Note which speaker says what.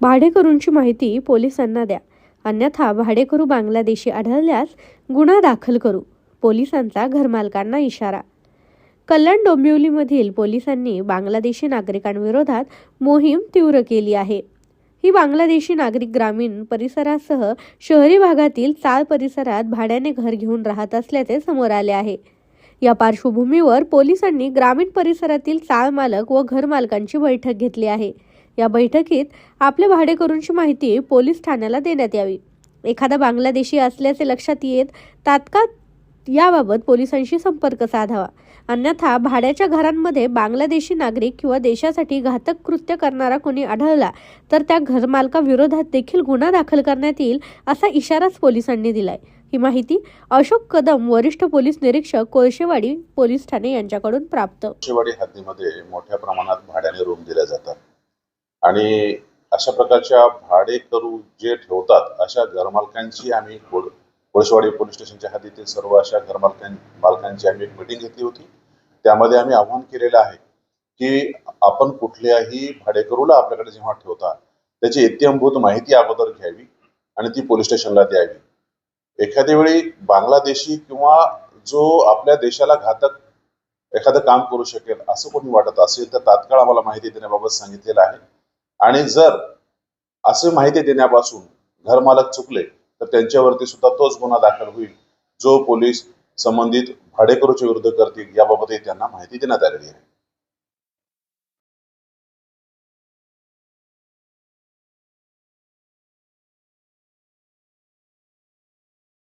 Speaker 1: भाडेकरूंची माहिती पोलिसांना द्या. अन्यथा भाडेकरू बांगलादेशी आढळल्यास गुन्हा दाखल करू. पोलिसांचा घरमालकांना इशारा. कल्याण डोंबिवलीमधील पोलिसांनी बांगलादेशी नागरिकांविरोधात मोहीम तीव्र केली आहे. ही बांगलादेशी नागरिक ग्रामीण परिसरासह शहरी भागातील चाळ परिसरात भाड्याने घर घेऊन राहत असल्याचे समोर आले आहे. या पार्श्वभूमीवर पोलिसांनी ग्रामीण परिसरातील चाळ मालक व घरमालकांची बैठक घेतली आहे. या बैठकीत आपल्या भाडेकरूंची माहिती पोलीस ठाण्याला देण्यात यावी. एखादा बांगलादेशी असल्याचे लक्षात येत तात्काळ याबाबत पोलिसांशी संपर्क साधावा. अन्यथा भाड्याच्या घरांमध्ये बांगलादेशी नागरिक किंवा देशासाठी घातक कृत्य करणारा कोणी आढळला तर त्या घरमालकाविरोधात देखील गुन्हा दाखल करण्यात येईल असा इशाराच पोलिसांनी दिलाय. ही माहिती अशोक कदम वरिष्ठ पोलीस निरीक्षक कोळशेवाडी पोलीस ठाणे यांच्याकडून प्राप्त.
Speaker 2: कोळशेवाडी हद्दीमध्ये मोठ्या प्रमाणात भाड्याने रूम दिल्या जातात. आणि अशा प्रकारच्या भाडेकरू जे ठेवतात अशा घरमालकांची आम्ही कोळशेवाडी पोलीस स्टेशनच्या हद्दीतील सर्व अशा घरमालकां मालकांची आम्ही एक मिटिंग घेतली होती. त्यामध्ये आम्ही आव्हान केलेलं आहे की आपण कुठल्याही भाडेकरूला आपल्याकडे जेव्हा ठेवता त्याची इत्यंभूत माहिती अगोदर घ्यावी आणि ती पोलीस स्टेशनला द्यावी. एखाद्या वेळी बांगलादेशी किंवा जो आपल्या देशाला घातक एखादं काम करू शकेल असं कोणी वाटत असेल तर तात्काळ आम्हाला माहिती देण्याबाबत सांगितलेलं आहे. आणि जर असं माहिती देण्यापासून घरमालक चुकले तर त्यांच्यावरती सुद्धा तोच गुन्हा दाखल होईल जो पोलीस संबंधित भाडेकरूच्या विरुद्ध करतील याबाबतही त्यांना माहिती देण्यात आलेली आहे.